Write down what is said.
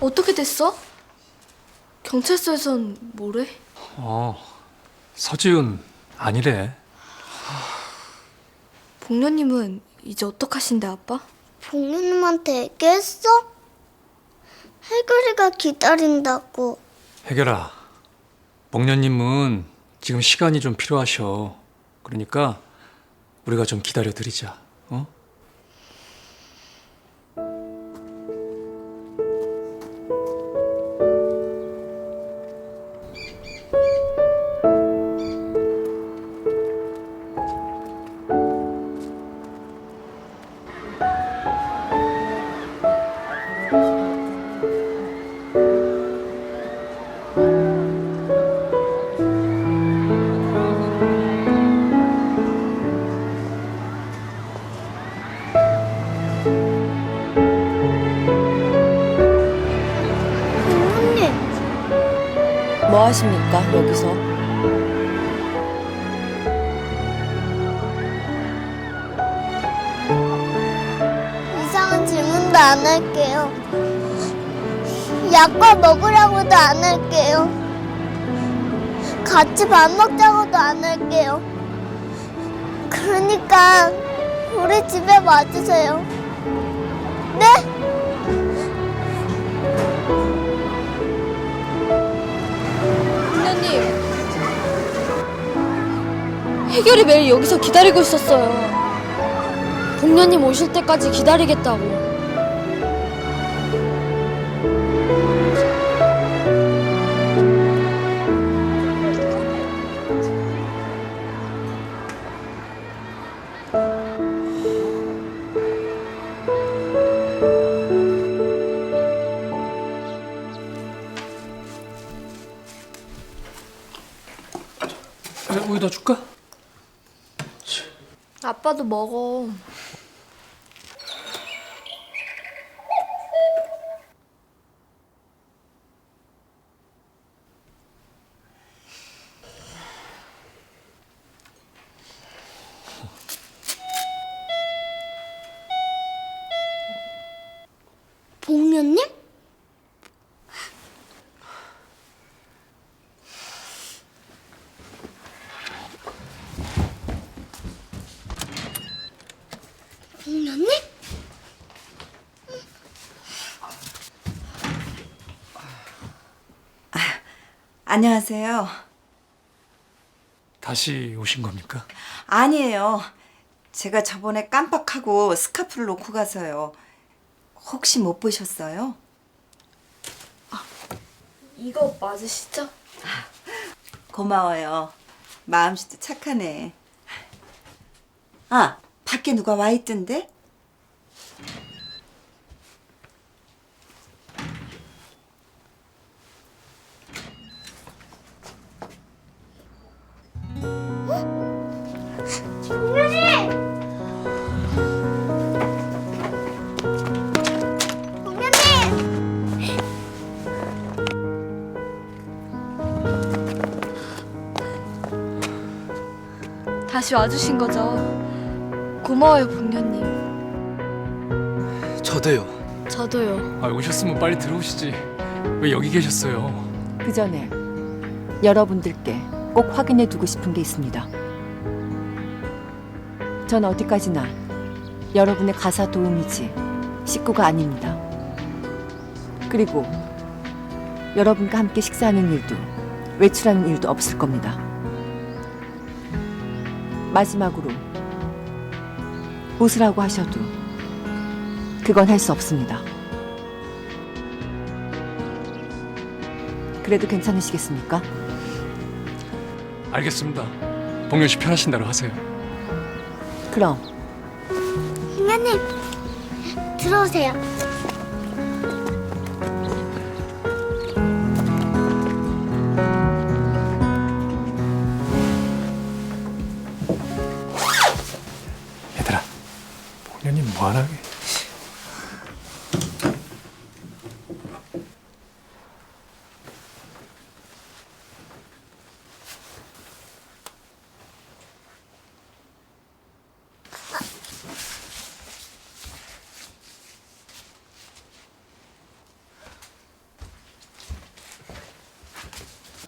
어떻게 됐어? 경찰서에선 뭐래? 어, 서지훈 아니래. 복녀님은 이제 어떡하신대 아빠? 복녀님한테 얘기했어? 해결이가 기다린다고. 해결아, 복년님은 지금 시간이 좀 필요하셔. 그러니까 우리가 좀 기다려 드리자. 뭐 하십니까 여기서? 이상한 질문도 안 할게요. 약과 먹으라고도 안 할게요. 같이 밥 먹자고도 안 할게요. 그러니까 우리 집에 와주세요. 네? 복녀님. 해결이 매일 여기서 기다리고 있었어요. 복녀님 오실 때까지 기다리겠다고 우유다 줄까? 아빠도 먹어 복녀님? 안녕하세요. 다시 오신 겁니까? 아니에요. 제가 저번에 깜빡하고 스카프를 놓고 가서요. 혹시 못 보셨어요? 이거 맞으시죠? 고마워요. 마음씨도 착하네. 아, 밖에 누가 와 있던데? 복녀님! 다시 와주신 거죠 고마워요 복녀님 저도요. 저도요 아, 오셨으면 빨리 들어오시지. 왜 여기 계셨어요? 그 전에 여러분들께 꼭 확인해 두고 싶은 게 있습니다. 전 어디까지나 여러분의 가사 도우미지 식구가 아닙니다. 그리고 여러분과 함께 식사하는 일도 외출하는 일도 없을 겁니다. 마지막으로 웃으라고 하셔도 그건 할 수 없습니다. 그래도 괜찮으시겠습니까? 알겠습니다. 복년 씨 편하신 대로 하세요. 그럼 복녀님, 들어오세요. 뭐하나?